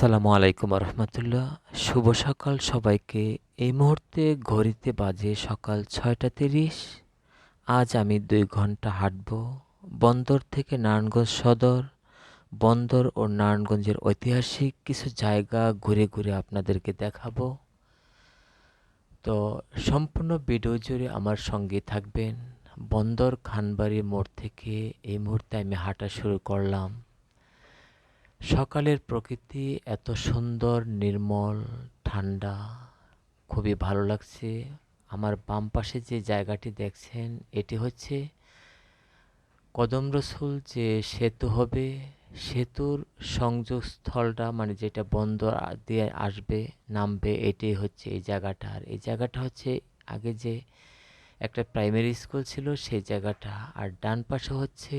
আসসালামু আলাইকুম রহমতুল্লাহ শুভ সকাল সবাইকে। এই মুহূর্তে ঘড়িতে বাজে সকাল ছয়টা তিরিশ। আজ আমি দুই ঘণ্টা হাঁটব। বন্দর থেকে নারায়ণগঞ্জ সদর। বন্দর ও নারায়ণগঞ্জের ঐতিহাসিক কিছু জায়গা ঘুরে ঘুরে আপনাদেরকে দেখাবো। তো সম্পূর্ণ ভিডিও জুড়ে আমার সঙ্গে থাকবেন। বন্দর খানবাড়ি মোড় থেকে এই মুহূর্তে আমি হাঁটা শুরু করলাম। সকালের প্রকৃতি এত সুন্দর, নির্মল, ঠান্ডা, খুবই ভালো লাগছে। আমার বাম পাশে যে জায়গাটি দেখছেন, এটি হচ্ছে কদম রসুল যে সেতু হবে। সেতুর সংযোগস্থলটা মানে যেটা বন্দর দিয়ে আসবে, নামবে এটাই হচ্ছে এই জায়গাটা। আর এই জায়গাটা হচ্ছে আগে যে একটা প্রাইমারি স্কুল ছিল, সেই জায়গাটা। আর ডান পাশে হচ্ছে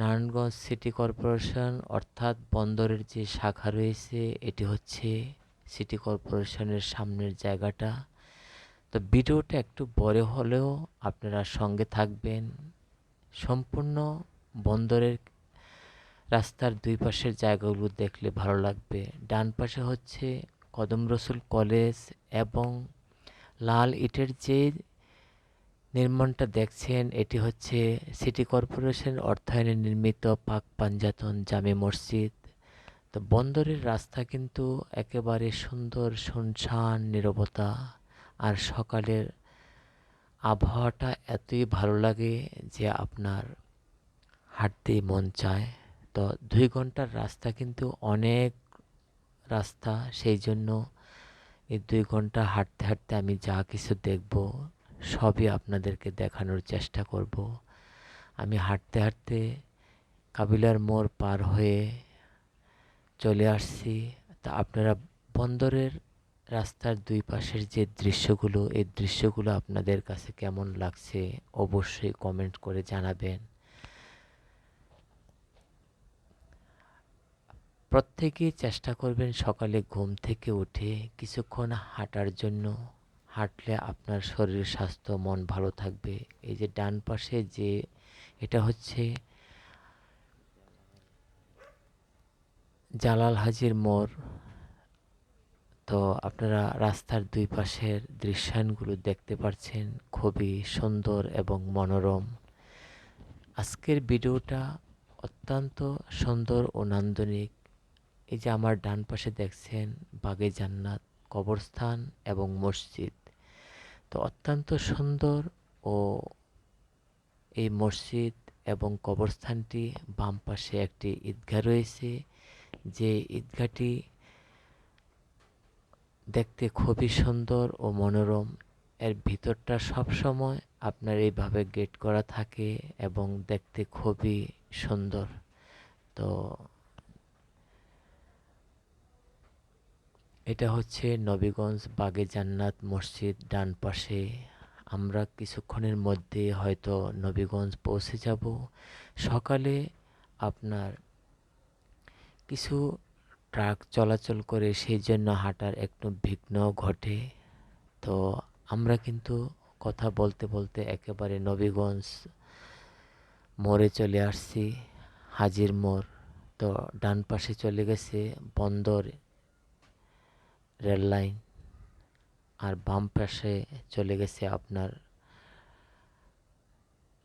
নারায়ণগঞ্জ সিটি কর্পোরেশন অর্থাৎ বন্দরের যে শাখা রয়েছে, এটি হচ্ছে সিটি কর্পোরেশনের সামনের জায়গাটা। তো ভিডিওটা একটু বড় হলেও আপনারা সঙ্গে থাকবেন। সম্পূর্ণ বন্দরের রাস্তার দুই পাশের জায়গাগুলো দেখলে ভালো লাগবে। ডান পাশে হচ্ছে কদম রসুল কলেজ এবং লাল ইটের যে নির্মাণটা দেখছেন, এটি হচ্ছে সিটি কর্পোরেশন অর্থায়নে নির্মিত পাক পাঞ্জাতন জামে মসজিদ। তো বন্দরের রাস্তা কিন্তু একেবারে সুন্দর, শুনশান, নিরবতা, আর সকালের আবহাওয়াটা এতই ভালো লাগে যে আপনার হাঁটতেই মন চায়। তো দুই ঘণ্টার রাস্তা কিন্তু অনেক রাস্তা, সেই জন্য এই দুই ঘণ্টা হাঁটতে হাঁটতে আমি যা কিছু দেখব সবই আপনাদেরকে দেখানোর চেষ্টা করব। আমি হাঁটতে হাঁটতে কাবিলার মোড় পার হয়ে চলে আসছি। তা আপনারা বন্দরের রাস্তার দুই পাশের যে দৃশ্যগুলো, এই দৃশ্যগুলো আপনাদের কাছে কেমন লাগছে অবশ্যই কমেন্ট করে জানাবেন। প্রত্যেকেই চেষ্টা করবেন সকালে ঘুম থেকে উঠে কিছুক্ষণ হাঁটার জন্য হাঁটলে আপনার শরীর স্বাস্থ্য, মন ভালো থাকবে। এই যে ডান পাশে যে এটা হচ্ছে জালাল হাজির মোড়। তো আপনারা রাস্তার দুই পাশের দৃশ্যায়নগুলো দেখতে পাচ্ছেন খুবই সুন্দর এবং মনোরম। আজকের ভিডিওটা অত্যন্ত সুন্দর ও নান্দনিক। এই যে আমার ডান পাশে দেখছেন বাগে জান্নাত কবরস্থান এবং মসজিদ। তো অত্যন্ত সুন্দর ও এই মসজিদ এবং কবরস্থানটি বাম পাশে একটি ঈদগাহ রয়েছে। যে ঈদগাহটি দেখতে খুবই সুন্দর ও মনোরম। এর ভিতরটা সবসময় আপনার এইভাবে গেট করা থাকে এবং দেখতে খুবই সুন্দর। তো এটা হচ্ছে নবীগঞ্জ বাগে জান্নাত মসজিদ ডান পাশে। আমরা কিছুক্ষণের মধ্যে হয়তো নবীগঞ্জ পৌঁছে যাব। সকালে আপনার কিছু ট্রাক চলাচল করে সেই জন্য হাঁটার একটু বিঘ্ন ঘটে। তো আমরা কিন্তু কথা বলতে বলতে একেবারে নবীগঞ্জ মোড়ে চলে আসছি, হাজির মোড়। তো ডান পাশে চলে গেছে বন্দর রেল লাইন আর বাম পাশে চলে গেছে আপনার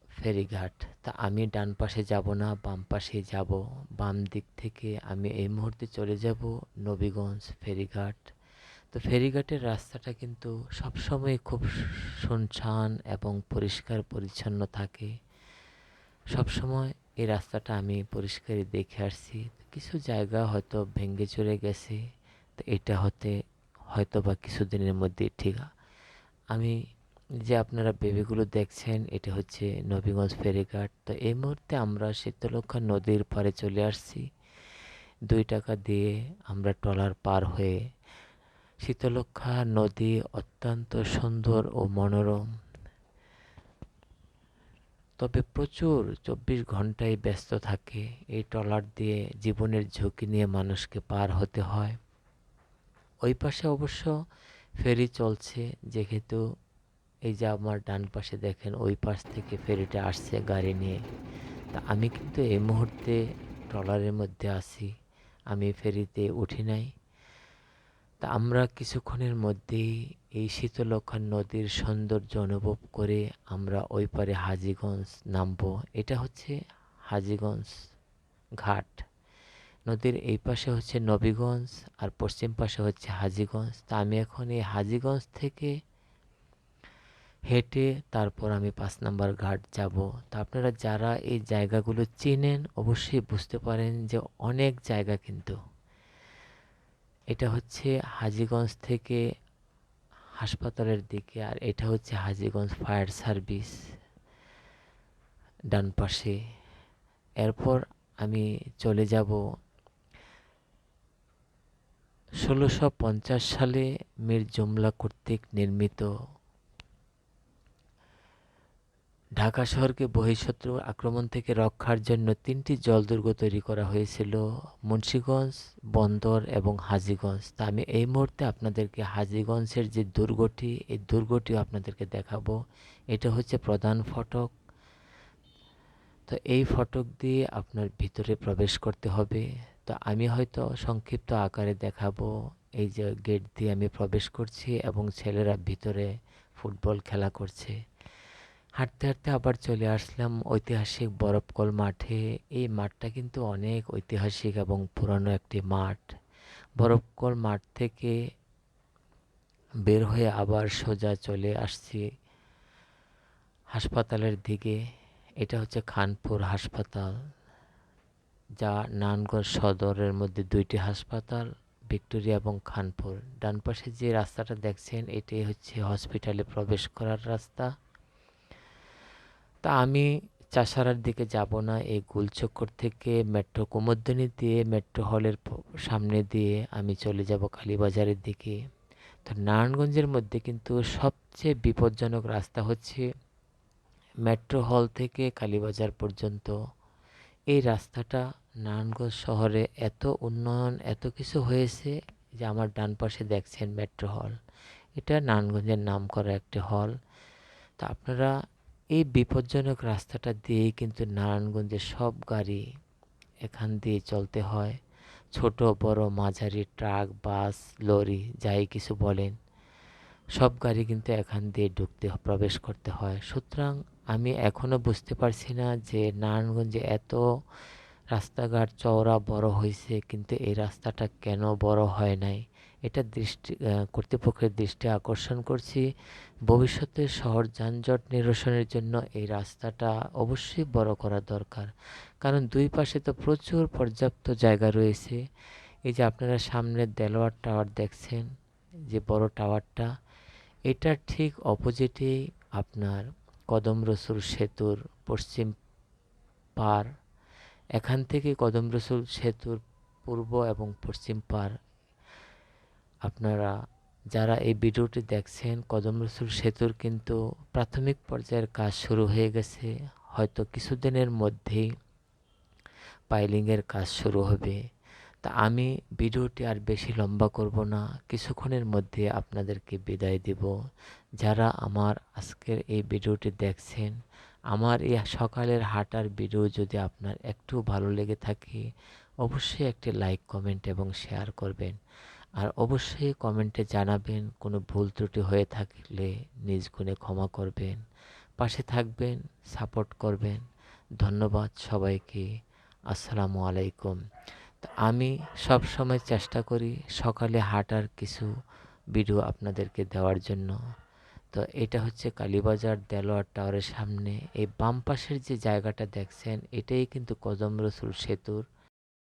ফেরিঘাট। তা আমি ডান পাশে যাব না, বাম পাশে যাব। বাম দিক থেকে আমি এই মুহূর্তে চলে যাব নবীগঞ্জ ফেরিঘাট। তো ফেরিঘাটের রাস্তাটা কিন্তু সবসময় খুব শুনশান এবং পরিষ্কার পরিচ্ছন্ন থাকে। সবসময় এই রাস্তাটা আমি পরিষ্কারই দেখে আসছি। কিছু জায়গা হয়তো ভেঙে চলে গেছে। এটা হতে হয়তো বা কিছুদিনের মধ্যে ঠিক আমি যে আপনারা বেবিগুলো দেখছেন, এটা হচ্ছে নবীগঞ্জ ফেরিঘাট। তো এই মুহূর্তে আমরা শীতলক্ষা নদীর পারে চলে আসছি। দুই টাকা দিয়ে আমরা ট্রলার পার হয়ে শীতলক্ষা নদী অত্যন্ত সুন্দর ও মনোরম। তবে প্রচুর চব্বিশ ঘন্টায় ব্যস্ত থাকে। এই ট্রলার দিয়ে জীবনের ঝুঁকি নিয়ে মানুষকে পার হতে হয়। ওই পাশে অবশ্য ফেরি চলছে, যেহেতু এই যে আমার ডান পাশে দেখেন, ওই পাশ থেকে ফেরিটা আসছে গাড়ি নিয়ে। তা আমি কিন্তু এই মুহূর্তে ট্রলারের মধ্যে আছি, আমি ফেরিতে উঠি নাই। তা আমরা কিছুক্ষণের মধ্যেই এই শীতলক্ষা নদীর সৌন্দর্য অনুভব করে আমরা ওই পারে হাজিগঞ্জ নামবো। এটা হচ্ছে হাজিগঞ্জ ঘাট। নদীর এই পাশে হচ্ছে নবীগঞ্জ আর পশ্চিম পাশে হচ্ছে হাজিগঞ্জ। তা আমি এখন এই হাজিগঞ্জ থেকে হেঁটে তারপর আমি পাঁচ নাম্বার ঘাট যাব। তা আপনারা যারা এই জায়গাগুলো চিনেন অবশ্যই বুঝতে পারেন যে অনেক জায়গা কিন্তু। এটা হচ্ছে হাজিগঞ্জ থেকে হাসপাতালের দিকে আর এটা হচ্ছে হাজিগঞ্জ ফায়ার সার্ভিস ডান পাশে। এরপর আমি চলে যাব ষোলোশো পঞ্চাশ সালে মীর জুমলা কর্তৃক নির্মিত ঢাকা শহরকে বহিঃশত্রু আক্রমণ থেকে রক্ষার জন্য তিনটি জলদুর্গ তৈরি করা হয়েছিল, মুন্সীগঞ্জ, বন্দর এবং হাজিগঞ্জ। তা আমি এই মুহূর্তে আপনাদেরকে হাজিগঞ্জের যে দুর্গটি, এই দুর্গটিও আপনাদেরকে দেখাবো। এটা হচ্ছে প্রধান ফটক। তো এই ফটক দিয়ে আপনার ভিতরে প্রবেশ করতে হবে। তো আমি হয়তো সংক্ষিপ্ত আকারে দেখাবো এই যে গেট দিয়ে আমি প্রবেশ করছি এবং ছেলেরা ভিতরে ফুটবল খেলা করছে। হাঁটতে হাঁটতে আবার চলে আসলাম ঐতিহাসিক বরফকল মাঠে। এই মাঠটা কিন্তু অনেক ঐতিহাসিক এবং পুরানো একটি মাঠ। বরফকল মাঠ থেকে বের হয়ে আবার সোজা চলে আসছি হাসপাতালের দিকে। এটা হচ্ছে খানপুর হাসপাতাল। যা নানগঞ্জ সদরের মধ্যে দুইটি হাসপাতাল, ভিক্টোরিয়া এবং খানপুর। ডান পাশে যে রাস্তাটা দেখছেন এটাই হচ্ছে হসপিটালে প্রবেশ করার রাস্তা। তা আমি চাষারার দিকে যাব না, এই গুলচক্কর থেকে মেট্রো কুমোদ্দিনী দিয়ে মেট্রো হলের সামনে দিয়ে আমি চলে যাব কালীবাজারের দিকে। তো নারায়ণগঞ্জের মধ্যে কিন্তু সবচেয়ে বিপজ্জনক রাস্তা হচ্ছে মেট্রো হল থেকে কালীবাজার পর্যন্ত। এই রাস্তাটা নারায়ণগঞ্জ শহরে এত উন্নয়ন, এত কিছু হয়েছে যে আমার ডান পাশে দেখছেন মেট্রো হল। এটা নারায়ণগঞ্জের নাম করা একটি হল। তা আপনারা এই বিপজ্জনক রাস্তাটা দিয়েই কিন্তু নারায়ণগঞ্জের সব গাড়ি এখান দিয়ে চলতে হয়। ছোট, বড়, মাঝারি ট্রাক, বাস, লরি, যাই কিছু বলেন, সব গাড়ি কিন্তু এখান দিয়ে ঢুকতে প্রবেশ করতে হয়। সুতরাং আমি এখনও বুঝতে পারছি না যে নারায়ণগঞ্জে এত রাস্তাঘাট চওড়া বড় হয়েছে, কিন্তু এই রাস্তাটা কেন বড় হয় নাই? এটা দৃষ্টি কর্তৃপক্ষের দৃষ্টি আকর্ষণ করছি। ভবিষ্যতে শহর যানজট নিরসনের জন্য এই রাস্তাটা অবশ্যই বড় করা দরকার। কারণ দুই পাশে তো প্রচুর পর্যাপ্ত জায়গা রয়েছে। এই যে আপনারা সামনে দেলোয়ার টাওয়ার দেখছেন, যে বড় টাওয়ারটা এটার ঠিক অপোজিটে আপনার কদম রসুল সেতুর পশ্চিম পার। এখান থেকে কদম রসুল সেতুর পূর্ব এবং পশ্চিম পার। আপনারা যারা এই ভিডিওটি দেখছেন, কদম রসুল সেতুর কিন্তু প্রাথমিক পর্যায়ের কাজ শুরু হয়ে গেছে। হয়তো কিছুদিনের মধ্যেই পাইলিংয়ের কাজ শুরু হবে। তা আমি ভিডিওটি আর বেশি লম্বা করব না। কিছুক্ষণের মধ্যে আপনাদেরকে বিদায় দিব। যারা আমার আজকের এই ভিডিওটি দেখছেন, আমার এই সকালের হাঁটার ভিডিও যদি আপনার একটু ভালো লেগে থাকে, অবশ্যই একটি লাইক, কমেন্ট এবং শেয়ার করবেন। আর অবশ্যই কমেন্টে জানাবেন কোনো ভুল ত্রুটি হয়ে থাকলে নিজ গুণে ক্ষমা করবেন। পাশে থাকবেন, সাপোর্ট করবেন। ধন্যবাদ সবাইকে। আসসালামু আলাইকুম। আমি সব সময় চেষ্টা করি সকালে হাঁটার কিছু ভিডিও আপনাদেরকে দেওয়ার জন্য। তো এটা হচ্ছে কালীবাজার দেলোয়ার টাওয়ারের সামনে। এই বাম পাশের যে জায়গাটা দেখছেন, এটাই কিন্তু কদম রসুল সেতুর